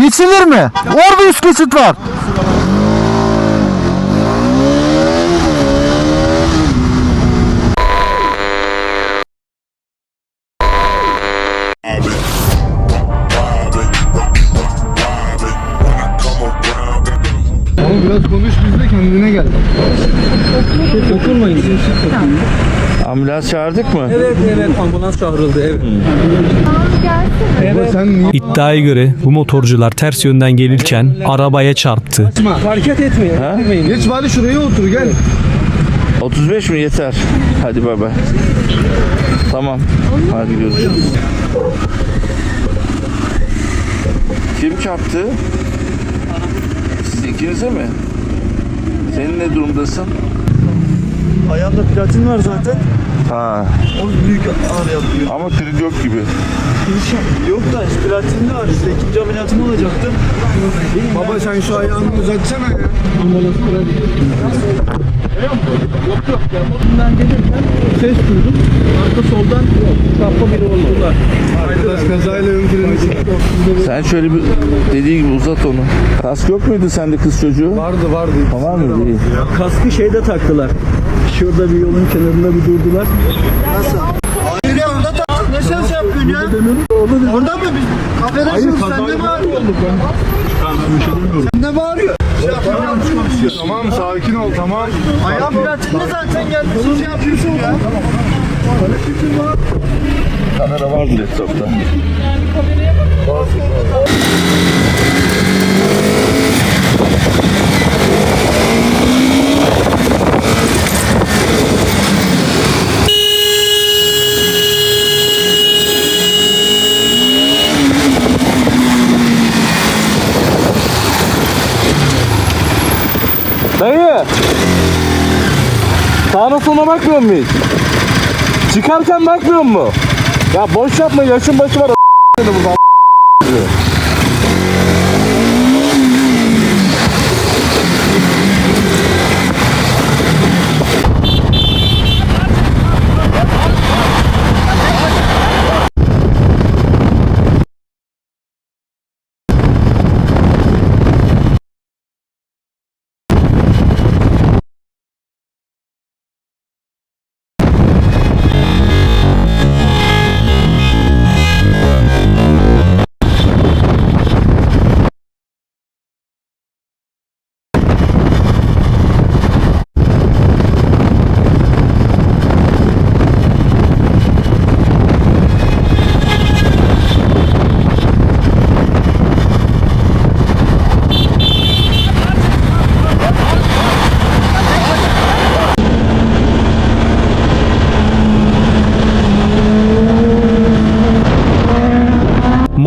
Geçilir mi? Orada üst geçit var. Ama biraz konuş biz de kendine gel. Dokunmayın. Ambulans çağırdık mı? Evet evet ambulans çağrıldı evet. Sen niye İddiaya göre bu motorcular ters yönden gelirken arabaya çarptı. Hareket etmeyin. etmeyin. Geç bari şuraya otur gel. 35 mi yeter? Hadi baba. Tamam. Hadi görüşürüz. Kim çarptı? Siz ikinize mi? Senin ne durumdasın? Ayağımda platin var zaten. Ha. O büyük ağrı yapıyor. Ama krid yok gibi. Yok da işte platin var. İşte ikinci ameliyatım olacaktı. Baba sen şu ayağını uzatsana ya. Ben gelirken ses duydum. Arka soldan çarpma biri oldu. Arkadaş kazayla ön freni. Sen şöyle bir dediği gibi uzat onu. Kask yok muydu sende kız çocuğu? Vardı vardı. Var mıydı? İyi. Kaskı şeyde taktılar. Şurada bir yolun kenarında bir durdular. Hayır ya orada taktın. Ne sen şey yapıyorsun ya? Orada mı biz? Affedersin sen ne bağırıyorsun? Sen ne bağırıyorsun? Şey. Tamam sakin ol tamam. Ayağım platinli zaten gelmişsin şey yapıyorsun ya. Kamera vardı laptopta. Dayı. Sağına soluna bakmıyor muyuz? Çıkarken bakmıyor mu? Ya boş yapma yaşın başı var. Seni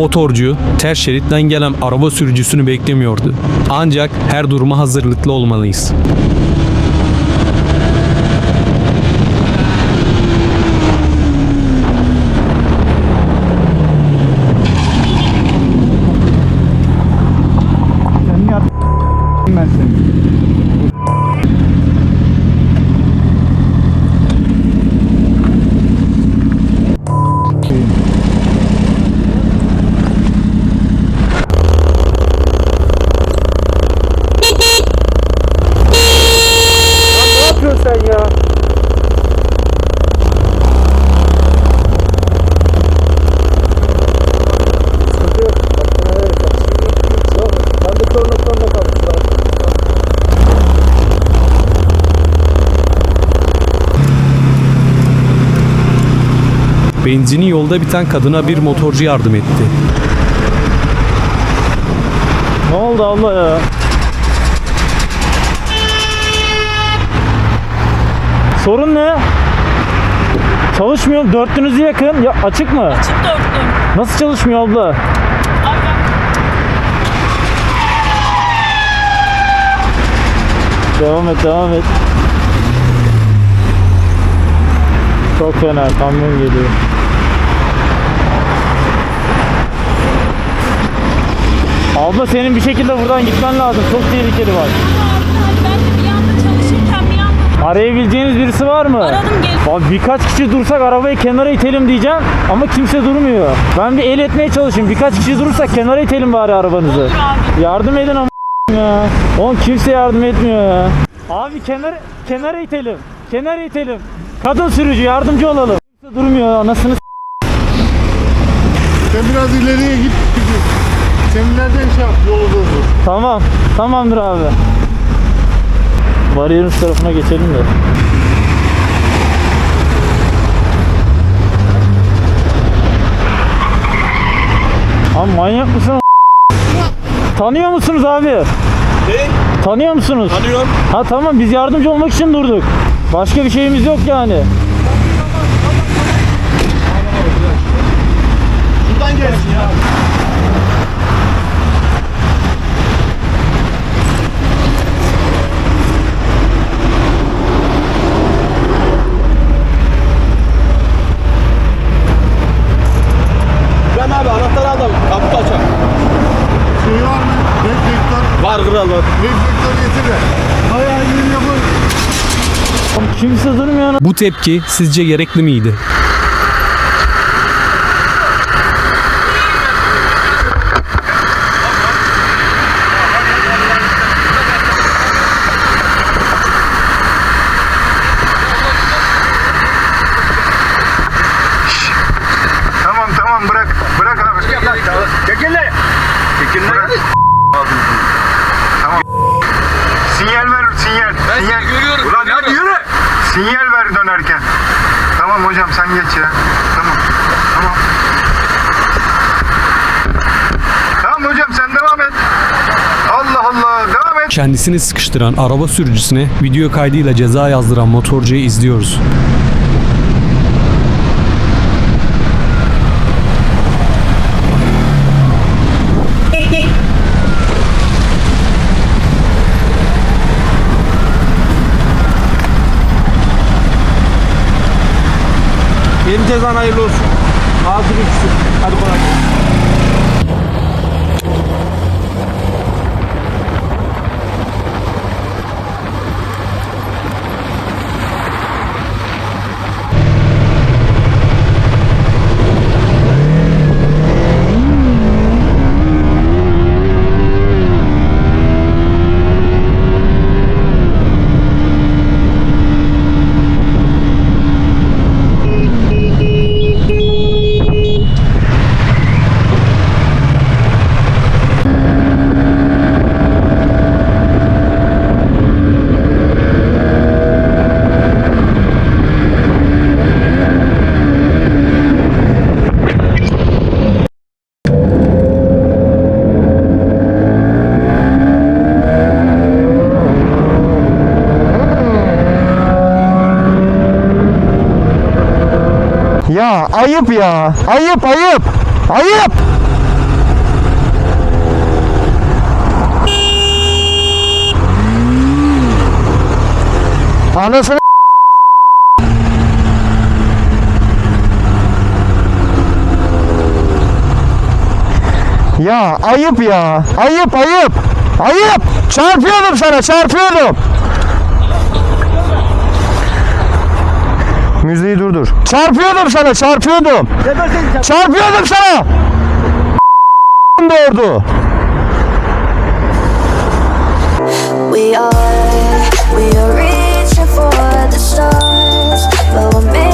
Motorcu ters şeritten gelen araba sürücüsünü beklemiyordu. Ancak her duruma hazırlıklı olmalıyız. Ben seni. Ne yapıyorsun sen ya? Benzini yolda biten kadına bir motorcu yardım etti. Ne oldu abla ya? Sorun ne? Çalışmıyor. Dörtlünüzü yakın. Ya açık mı? Açık dörtlüm. Nasıl çalışmıyor abla? Devam et, devam et. Çok fena, kamyon geliyor. Abla senin bir şekilde buradan gitmen lazım. Çok tehlikeli var. Ben de bir yanda çalışırken bir yanda Hayır Arayabileceğiniz birisi var mı? Aradım gel. Abi birkaç kişi dursak arabayı kenara itelim diyeceğim ama kimse durmuyor. Ben bir el etmeye çalışayım. Birkaç kişi durursak kenara itelim bari arabanızı. Olur abi. Yardım edin ama ya. Oğlum kimse yardım etmiyor ya. Abi kenar kenara itelim. Kenara itelim. Kadın sürücü yardımcı olalım. Kimse durmuyor anasını Sen biraz ileriye git. Seminlerden şey yap. Yolu durdur. Tamam. Tamamdır abi. Bariyerin şu tarafına geçelim de. Abi manyak mısın? Tanıyor musunuz abi? Ne? Tanıyor musunuz? Tanıyorum. Ha tamam biz yardımcı olmak için durduk. Başka bir şeyimiz yok yani. Buradan gelsin ya. Ben abi anahtarı aldım. Kapı açar. Şey var mı? Reflektör. Var kral var. Reflektör getir de. Hayalini yapın. Oğlum Kimse durmuyor ana- Bu tepki sizce gerekli miydi? Tamam hocam sen geç ya. Tamam. Tamam. Tamam hocam sen devam et. Allah Allah devam et. Kendisini sıkıştıran araba sürücüsüne video kaydıyla ceza yazdıran motorcuyu izliyoruz. Yeni cezan hayırlı olsun. Ağzı güçsün. Hadi kolay gelsin. Ya ayıp ya. Ayıp ayıp. Ayıp. Anasını Ya ayıp ya. Ayıp ayıp. Ayıp. Çarpıyordum sana çarpıyordum. müziği durdur. Çarpıyordum sana çarpıyordum. Çarpıyordum sana. doğurdu. We are, we are reaching for the stars, but we're